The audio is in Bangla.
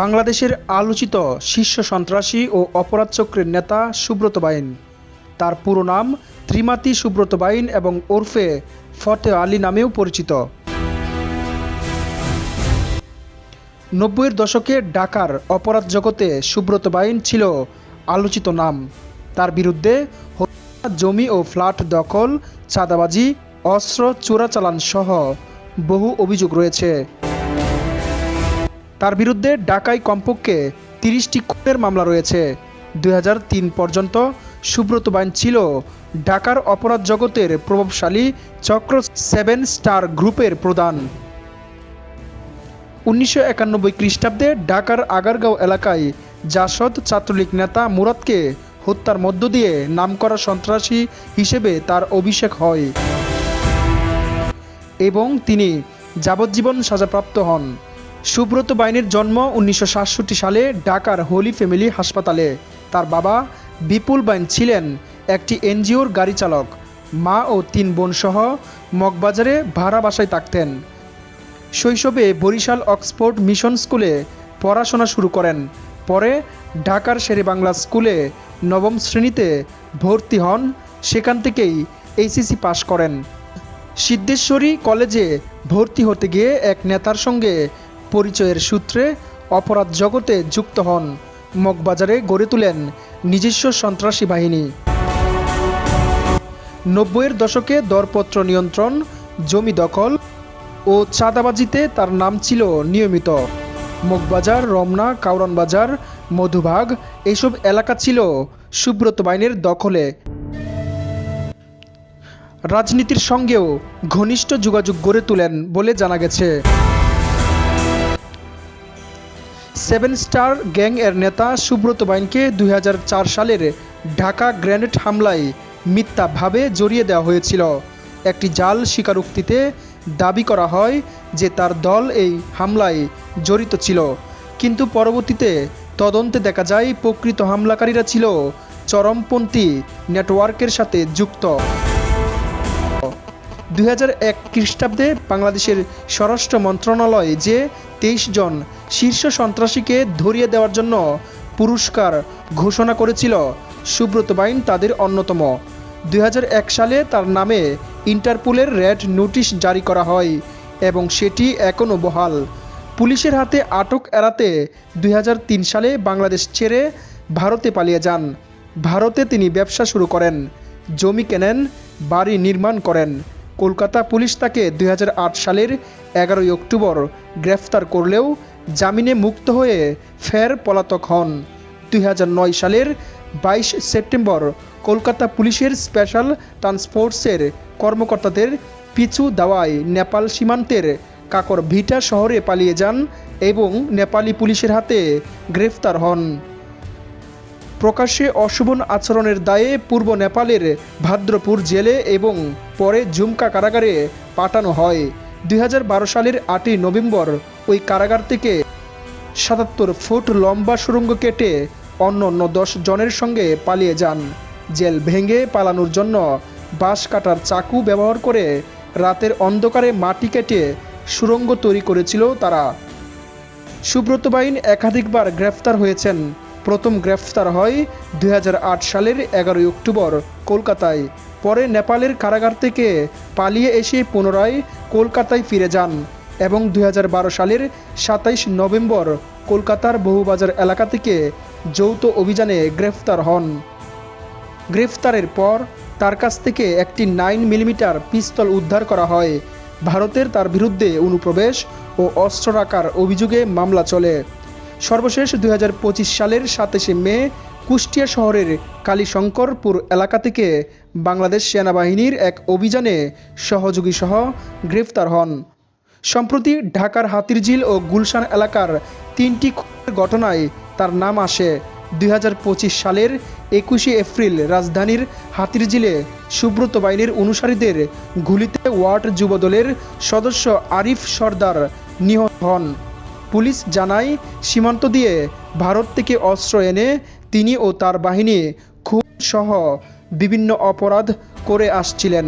বাংলাদেশের আলোচিত শীর্ষ সন্ত্রাসী ও অপরাধ চক্রের নেতা সুব্রত বাইন তার পুরো নাম ত্রিমাতি সুব্রত বাইন এবং ওরফে ফতে আলী নামেও পরিচিত। নব্বইয়ের দশকে ঢাকার অপরাধ জগতে সুব্রত বাইন ছিল আলোচিত নাম। তার বিরুদ্ধে হত্যা, জমি ও ফ্ল্যাট দখল চাঁদাবাজি অস্ত্র চোরাচালান সহ বহু অভিযোগ রয়েছে। তার বিরুদ্ধে ঢাকায় কমপক্ষে তিরিশটি খুনের মামলা রয়েছে। দুই হাজার তিন পর্যন্ত সুব্রত বাইন ছিল ঢাকার অপরাধ জগতের প্রভাবশালী চক্র সেভেন স্টার গ্রুপের প্রধান। উনিশশো একানব্বই খ্রিস্টাব্দে ঢাকার আগারগাঁও এলাকায় জাসদ ছাত্রলীগ নেতা মুরাদকে হত্যার মধ্য দিয়ে নামকরা সন্ত্রাসী হিসেবে তার অভিষেক হয় এবং তিনি যাবজ্জীবন সাজাপ্রাপ্ত হন। সুব্রত বাইনের জন্ম উনিশশো সাতষট্টি সালে ঢাকার হোলি ফ্যামিলি হাসপাতালে। তার বাবা বিপুল বাইন ছিলেন একটি এনজিওর গাড়ি চালক। মা ও তিন বোন সহ মগবাজারে ভাড়া বাসায় থাকতেন। শৈশবে বরিশাল অক্সফোর্ড মিশন স্কুলে পড়াশোনা শুরু করেন। পরে ঢাকার শেরেবাংলা স্কুলে নবম শ্রেণীতে ভর্তি হন। সেখান থেকেই এইচএসি পাশ করেন। সিদ্ধেশ্বরী কলেজে ভর্তি হতে গিয়ে এক নেতার সঙ্গে পরিচয়ের সূত্রে অপরাধ জগতে যুক্ত হন। মগবাজারে গড়ে তোলেন নিজস্ব সন্ত্রাসী বাহিনী। নব্বইয়ের দশকে দরপত্র নিয়ন্ত্রণ, জমি দখল ও চাঁদাবাজিতে তার নাম ছিল নিয়মিত। মগবাজার, রমনা কাউরন বাজার মধুবাগ এইসব এলাকা ছিল সুব্রত বাইনের দখলে। রাজনীতির সঙ্গেও ঘনিষ্ঠ যোগাযোগ গড়ে তোলেন বলে জানা গেছে। সেভেন স্টার গ্যাং এর নেতা সুব্রত বাইনকে দুই হাজার চার সালের ঢাকা গ্রেনেড হামলায় মিথ্যাভাবে জড়িয়ে দেওয়া হয়েছিল। একটি জাল স্বীকারোক্তিতে দাবি করা হয় যে তার দল এই হামলায় জড়িত ছিল। কিন্তু পরবর্তীতে তদন্তে দেখা যায়, প্রকৃত হামলাকারীরা ছিল চরমপন্থী নেটওয়ার্কের সাথে যুক্ত। দুই খ্রিস্টাব্দে বাংলাদেশের স্বরাষ্ট্র মন্ত্রণালয় যে তেইশ জন শীর্ষ সন্ত্রাসীকে ধরিয়ে দেওয়ার জন্য পুরস্কার ঘোষণা করেছিল, সুব্রত বাইন তাদের অন্যতম। দুই হাজার এক সালে তার নামে ইন্টারপোলের রেড নোটিশ জারি করা হয় এবং সেটি এখনও বহাল। পুলিশের হাতে আটক এড়াতে দুই হাজার তিন সালে বাংলাদেশ ছেড়ে ভারতে পালিয়ে যান। ভারতে তিনি ব্যবসা শুরু করেন, জমি কেনেন, বাড়ি নির্মাণ করেন। কলকাতা পুলিশ তাকে দুই হাজার আট সালের এগারোই অক্টোবর গ্রেফতার করলেও জামিনে মুক্ত হয়ে ফের পলাতক হন। দুই হাজার নয় সালের বাইশ সেপ্টেম্বর কলকাতা পুলিশের স্পেশাল ট্রান্সপোর্টসের কর্মকর্তাদের পিছু দেওয়ায় নেপাল সীমান্তের কাকর ভিটা শহরে পালিয়ে যান এবং নেপালি পুলিশের হাতে গ্রেফতার হন। প্রকাশ্যে অশোভন আচরণের দায়ে পূর্ব নেপালের ভাদ্রপুর জেলে এবং পরে ঝুমকা কারাগারে পাঠানো হয়। দুই হাজার বারো সালের আটই নভেম্বর ওই কারাগার থেকে সাতাত্তর ফুট লম্বা সুড়ঙ্গ কেটে অন্য অন্য দশ জনের সঙ্গে পালিয়ে যান। জেল ভেঙে পালানোর জন্য বাঁশ কাটার চাকু ব্যবহার করে রাতের অন্ধকারে মাটি কেটে সুড়ঙ্গ তৈরি করেছিল তারা। সুব্রত বাইন একাধিকবার গ্রেফতার হয়েছেন। প্রথম গ্রেফতার হয় দুই হাজার আট সালের এগারোই অক্টোবর কলকাতায়। পরে নেপালের কারাগার থেকে পালিয়ে এসে পুনরায় কলকাতায় ফিরে যান এবং দু হাজার বারো সালের সাতাইশ নভেম্বর কলকাতার বহুবাজার এলাকা থেকে যৌথ অভিযানে গ্রেফতার হন। গ্রেফতারের পর তার কাছ থেকে একটি নাইন মিলিমিটার পিস্তল উদ্ধার করা হয়। ভারতের তার বিরুদ্ধে অনুপ্রবেশ ও অস্ত্র রাখার অভিযোগে মামলা চলে। সর্বশেষ দুই হাজার পঁচিশ সালের সাতাশে মে কুষ্টিয়া শহরের কালীশঙ্করপুর এলাকা থেকে বাংলাদেশ সেনাবাহিনীর এক অভিযানে সহযোগী সহ গ্রেফতার হন। সম্প্রতি ঢাকার হাতিরঝিল ও গুলশান এলাকার তিনটি ঘটনায় তার নাম আসে। দুই হাজার পঁচিশ সালের একুশে এপ্রিল রাজধানীর হাতিরঝিলে সুব্রত বাহিনীর অনুসারীদের গুলিতে ওয়ার্ড যুবদলের সদস্য আরিফ সর্দার নিহত হন। পুলিশ জানায়, সীমান্ত দিয়ে ভারত থেকে অস্ত্র এনে তিনি ও তার বাহিনী খুন সহ বিভিন্ন অপরাধ করে আসছিলেন।